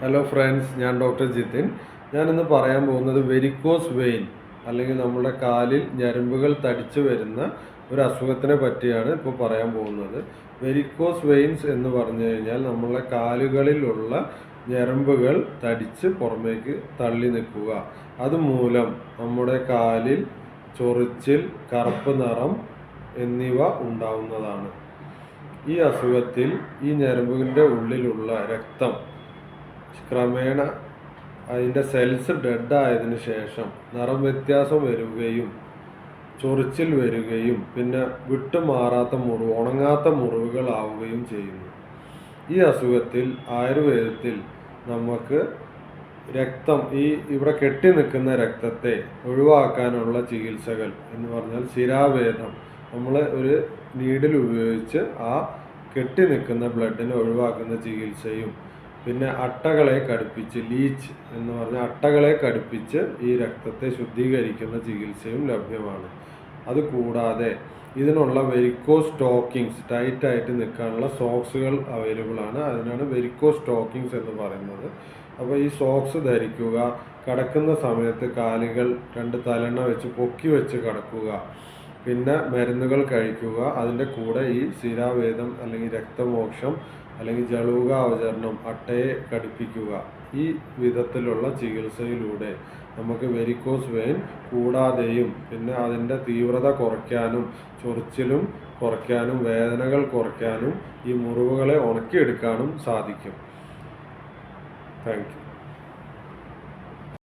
Hello friends ഞാൻ doctor Jithin ഞാനിന്ന് പറയാൻ പോകുന്നത് വെരിക്കോസ് വെയിൻ അല്ലെങ്കിൽ നമ്മുടെ കാലിൽ ഞരമ്പുകൾ തടിച്ചു വരുന്ന ഒരു അസുഖത്തിനെ പറ്റിയാണ് ഇപ്പോൾ പറയാൻ പോകുന്നത്. വെരിക്കോസ് വെയിൻസ് എന്ന് പറഞ്ഞു കഴിഞ്ഞാൽ നമ്മളെ കാലുകളിലുള്ള ഞരമ്പുകൾ തടിച്ച് പുറമേക്ക് തള്ളി നിൽക്കുക. അതുമൂലം നമ്മുടെ കാലിൽ ചൊറിച്ചിൽ കറുപ്പ് നിറം എന്നിവ ഉണ്ടാവുന്നതാണ്. ഈ അസുഖത്തിൽ ഈ ഞരമ്പുകളുടെ ഉള്ളിലുള്ള രക്തം ക്രമേണ അതിന്റെ സെൽസ് ഡെഡ് ആയതിനു ശേഷം നിറം വ്യത്യാസം വരികയും ചൊറിച്ചിൽ വരികയും പിന്നെ വിട്ടുമാറാത്ത മുറിവ് ഉണങ്ങാത്ത മുറിവുകളാവുകയും ചെയ്യുന്നു. ഈ അസുഖത്തിൽ ആയുർവേദത്തിൽ നമുക്ക് രക്തം ഈ ഇവിടെ കെട്ടി നിൽക്കുന്ന രക്തത്തെ ഒഴിവാക്കാനുള്ള ചികിത്സകൾ എന്ന് പറഞ്ഞാൽ ശിരാവേദം. നമ്മൾ ഒരു നീഡിൽ ഉപയോഗിച്ച് ആ കെട്ടി നിൽക്കുന്ന ബ്ലഡിനെ ഒഴിവാക്കുന്ന ചികിത്സയും പിന്നെ അട്ടകളെ കടുപ്പിച്ച് ലീച്ച് എന്ന് പറഞ്ഞ അട്ടകളെ കടുപ്പിച്ച് ഈ രക്തത്തെ ശുദ്ധീകരിക്കുന്ന ചികിത്സയും ലഭ്യമാണ്. അതുകൂടാതെ ഇതിനുള്ള വെരിക്കോ സ്റ്റോക്കിങ്സ് ടൈറ്റായിട്ട് നിൽക്കാനുള്ള സോക്സുകൾ അവൈലബിൾ ആണ്. അതിനാണ് വെരിക്കോ സ്റ്റോക്കിങ്സ് എന്ന് പറയുന്നത്. അപ്പോൾ ഈ സോക്സ് ധരിക്കുക കടക്കുന്ന സമയത്ത് കാലുകൾ രണ്ട് തലെണ്ണ വെച്ച് പൊക്കി വെച്ച് കിടക്കുക പിന്നെ മരുന്നുകൾ കഴിക്കുക അതിന്റെ കൂടെ ഈ ശിരാവേദം അല്ലെങ്കിൽ രക്തമോക്ഷം അല്ലെങ്കിൽ ജളൂക അവചരണം അട്ടയെ കടിപ്പിക്കുക ഈ വിധത്തിലുള്ള ചികിത്സയിലൂടെ നമുക്ക് വെരിക്കോസ് വെയിൻ കൂടാതെയും പിന്നെ അതിന്റെ തീവ്രത കുറയ്ക്കാനും ചൊറിച്ചിലും കുറയ്ക്കാനും വേദനകൾ കുറയ്ക്കാനും ഈ മുറിവുകളെ ഉണക്കിയെടുക്കാനും സാധിക്കും. Thank you